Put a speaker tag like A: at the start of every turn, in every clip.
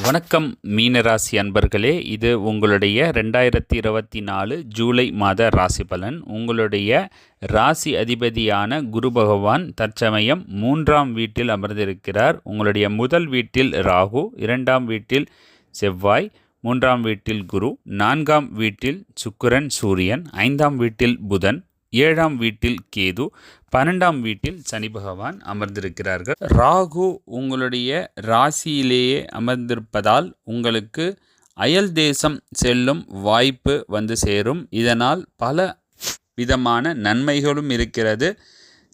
A: வணக்கம் மீனராசி அன்பர்களே. இது உங்களுடைய ரெண்டாயிரத்தி இருபத்தி நாலு ஜூலை மாத ராசி பலன். உங்களுடைய ராசி அதிபதியான குரு பகவான் தற்சமயம் மூன்றாம் வீட்டில் அமர்ந்திருக்கிறார். உங்களுடைய முதல் வீட்டில் ராகு இரண்டாம் வீட்டில் செவ்வாய் மூன்றாம் வீட்டில் குரு நான்காம் வீட்டில் சுக்கிரன் சூரியன் ஐந்தாம் வீட்டில் புதன் ஏழாம் வீட்டில் கேது பன்னெண்டாம் வீட்டில் சனி பகவான் அமர்ந்திருக்கிறார்கள். ராகு உங்களுடைய ராசியிலேயே அமர்ந்திருப்பதால் உங்களுக்கு அயல் தேசம் செல்லும் வாய்ப்பு வந்து சேரும். இதனால் பல விதமான நன்மைகளும் இருக்கிறது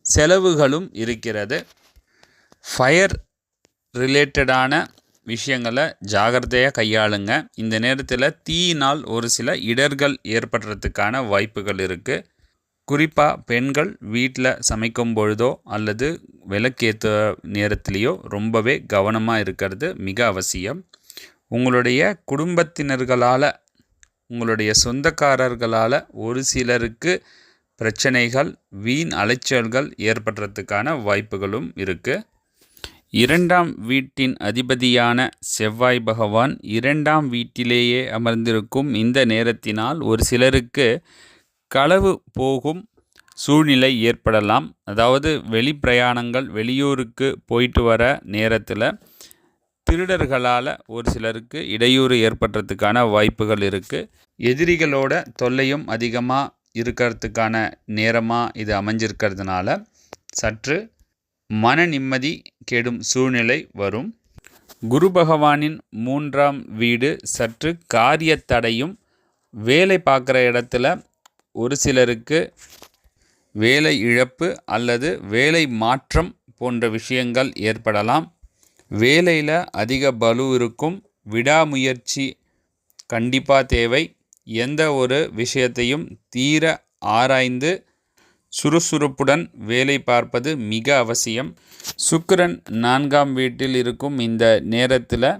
A: செலவுகளும் இருக்கிறது. ஃபயர் ரிலேட்டடான விஷயங்களை ஜாகிரதையாக கையாளுங்க. இந்த நேரத்தில் தீயினால் ஒரு சில இடர்கள் ஏற்படுறதுக்கான வாய்ப்புகள் இருக்குது குறிப்பாக பெண்கள் வீட்டில் சமைக்கும் பொழுதோ அல்லது விளக்கேற்ற நேரத்திலேயோ ரொம்பவே கவனமாக இருக்கிறது மிக அவசியம். உங்களுடைய குடும்பத்தினர்களால் உங்களுடைய சொந்தக்காரர்களால் ஒரு சிலருக்கு பிரச்சனைகள் வீண் அலைச்சல்கள் ஏற்படுறதுக்கான வாய்ப்புகளும் இருக்குது இரண்டாம் வீட்டின் அதிபதியான செவ்வாய் பகவான் இரண்டாம் வீட்டிலேயே அமர்ந்திருக்கும் இந்த நேரத்தினால் ஒரு சிலருக்கு களவு போகும் சூழ்நிலை ஏற்படலாம். அதாவது வெளி பிரயாணங்கள் வெளியூருக்கு போயிட்டு வர நேரத்தில் திருடர்களால் ஒரு சிலருக்கு இடையூறு ஏற்படுறதுக்கான வாய்ப்புகள் இருக்குது எதிரிகளோட தொல்லையும் அதிகமாக இருக்கிறதுக்கான நேரமாக இது அமைஞ்சிருக்கிறதுனால சற்று மன நிம்மதி கெடும் சூழ்நிலை வரும். குரு பகவானின் மூன்றாம் வீடு சற்று காரிய தடையும் வேலை பார்க்குற இடத்துல ஒரு சிலருக்கு வேலை இழப்பு அல்லது வேலை மாற்றம் போன்ற விஷயங்கள் ஏற்படலாம். வேலையில் அதிக பலு இருக்கும். விடாமுயற்சி கண்டிப்பாக தேவை. எந்த ஒரு விஷயத்தையும் தீர ஆராய்ந்து சுறுசுறுப்புடன் வேலை பார்ப்பது மிக அவசியம். சுக்கிரன் நான்காம் வீட்டில் இருக்கும் இந்த நேரத்தில்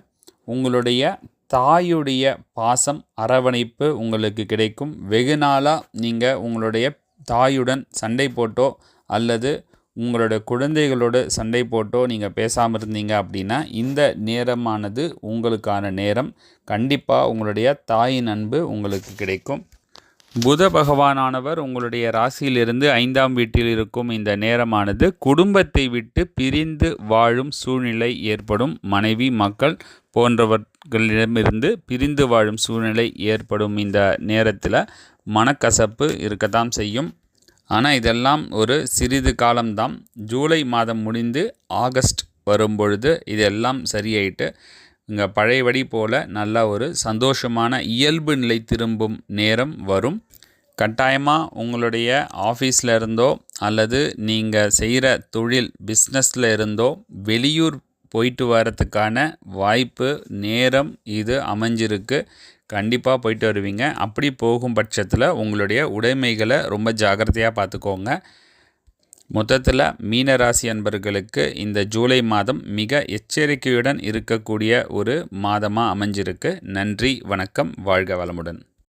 A: உங்களுடைய தாயுடைய பாசம் அரவணைப்பு உங்களுக்கு கிடைக்கும். வெகு நாளாக நீங்கள் உங்களுடைய தாயுடன் சண்டை போட்டோ அல்லது உங்களோட குழந்தைகளோடு சண்டை போட்டோ நீங்கள் பேசாமல் இருந்தீங்க அப்படின்னா இந்த நேரமானது உங்களுக்கான நேரம். கண்டிப்பாக உங்களுடைய தாயின் அன்பு உங்களுக்கு கிடைக்கும். புத பகவானானவர் உங்களுடைய ராசியிலிருந்து ஐந்தாம் வீட்டில் இருக்கும் இந்த நேரமானது குடும்பத்தை விட்டு பிரிந்து வாழும் சூழ்நிலை ஏற்படும். மனைவி மக்கள் போன்றவர்களிடமிருந்து பிரிந்து வாழும் சூழ்நிலை ஏற்படும் இந்த நேரத்தில் மனக்கசப்பு இருக்கத்தான் செய்யும். ஆனால் இதெல்லாம் ஒரு சிறிது காலம்தான். ஜூலை மாதம் முடிந்து ஆகஸ்ட் வரும்பொழுது இதெல்லாம் சரியாயிட்டு இங்கே பழையபடி போல் நல்ல ஒரு சந்தோஷமான இயல்பு நிலை திரும்பும் நேரம் வரும். கட்டாயமாக உங்களுடைய ஆஃபீஸில் இருந்தோ அல்லது நீங்கள் செய்கிற தொழில் பிஸ்னஸில் இருந்தோ வெளியூர் போயிட்டு வரத்துக்கான வாய்ப்பு நேரம் இது அமைஞ்சிருக்கு. கண்டிப்பாக போயிட்டு வருவீங்க. அப்படி போகும் பட்சத்தில் உங்களுடைய உடைமைகளை ரொம்ப ஜாகிரதையாக பார்த்துக்கோங்க மொத்தத்தில் மீனராசி அன்பர்களுக்கு இந்த ஜூலை மாதம் மிக எச்சரிக்கையுடன் இருக்கக்கூடிய ஒரு மாதமாக அமைஞ்சிருக்கு. நன்றி வணக்கம் வாழ்க வளமுடன்.